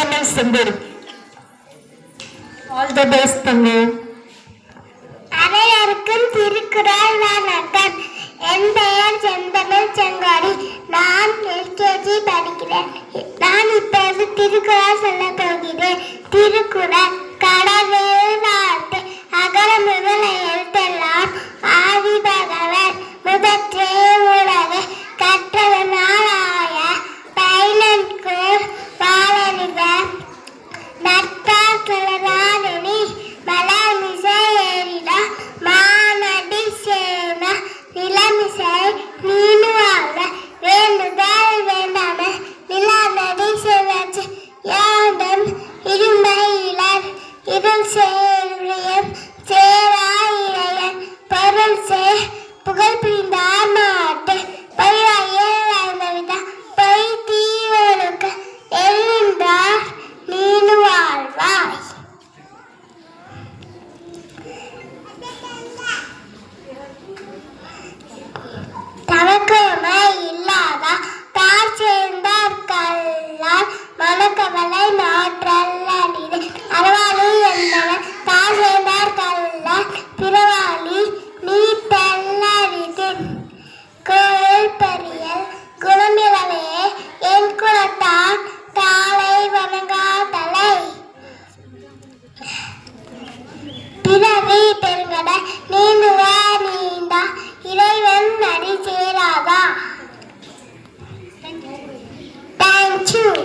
செந்தமிழ் Senthil all the best தம்பி அனைவருக்கும் திருக்குறள் வணக்கம் என் பெயர் செந்தமிழ் செங்கோடி. நான் எல்கேஜி படிக்கிறேன். நான் இப்போது திருக்குறள் சொல்ல போகிறேன். திருக்குறள் இருள் சேரியம் சேராயிரையன் பொருள் சே புகழ்